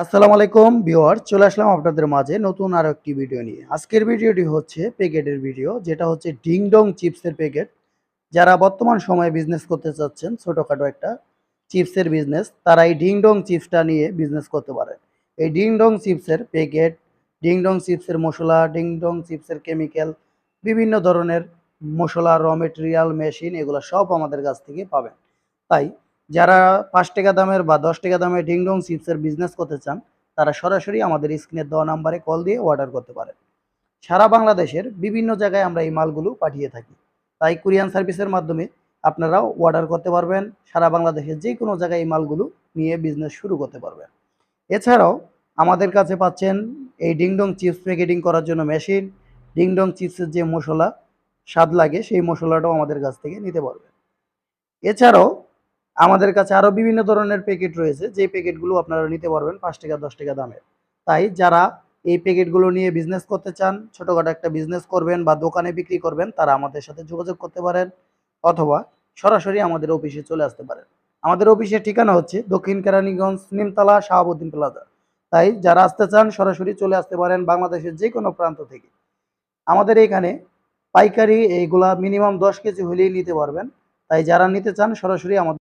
আসসালামু আলাইকুম ভিউয়ার চলে আসলাম আপনাদের মাঝে নতুন আরও একটি ভিডিও নিয়ে। আজকের ভিডিওটি হচ্ছে প্যাকেটের ভিডিও, যেটা হচ্ছে ডিংডং চিপসের প্যাকেট। যারা বর্তমান সময়ে বিজনেস করতে চাচ্ছেন, ছোটোখাটো একটা চিপসের বিজনেস তারা এই ডিংডং চিপসটা নিয়ে বিজনেস করতে পারেন এই ডিংডং চিপসের প্যাকেট, ডিংডং চিপসের মশলা, ডিংডং চিপসের কেমিক্যাল বিভিন্ন ধরনের মশলা র মেটেরিয়াল মেশিন এগুলো সব আমাদের কাছ থেকে পাবেন। তাই যারা পাঁচ টাকা দামের বা দশ টাকা দামের ডিংডং চিপসের বিজনেস করতে চান, তারা সরাসরি আমাদের স্ক্রিনের দেওয়া নাম্বারে কল দিয়ে অর্ডার করতে পারেন। সারা বাংলাদেশের বিভিন্ন জায়গায় আমরা এই মালগুলো পাঠিয়ে থাকি। তাই কুরিয়ান সার্ভিসের মাধ্যমে আপনারাও অর্ডার করতে পারবেন। সারা বাংলাদেশের যে কোনো জায়গায় এই মালগুলো নিয়ে বিজনেস শুরু করতে পারবেন। এছাড়াও আমাদের কাছে পাচ্ছেন এই ডিংডং চিপস প্যাকেটিং করার জন্য মেশিন ডিংডং চিপসের যে মশলা স্বাদ লাগে, সেই মশলাটাও আমাদের কাছ থেকে নিতে পারবেন। এছাড়াও আমাদের কাছে আরও বিভিন্ন ধরনের প্যাকেট রয়েছে। যে প্যাকেটগুলো আপনারা নিতে পারবেন পাঁচ টাকা, দশ টাকা দামের তাই যারা এই প্যাকেটগুলো নিয়ে বিজনেস করতে চান, ছোটোখাটো একটা বিজনেস করবেন বা দোকানে বিক্রি করবেন, তারা আমাদের সাথে যোগাযোগ করতে পারেন অথবা সরাসরি আমাদের অফিসে চলে আসতে পারেন। আমাদের অফিসের ঠিকানা হচ্ছে দক্ষিণ কেরানীগঞ্জ নিমতলা, শাহাবুদ্দিন প্লাজা। তাই যারা আসতে চান, সরাসরি চলে আসতে পারেন বাংলাদেশের যে কোনো প্রান্ত থেকে। আমাদের এখানে পাইকারি এইগুলা মিনিমাম দশ কেজি হলেই নিতে পারবেন। তাই যারা নিতে চান, সরাসরি আমাদের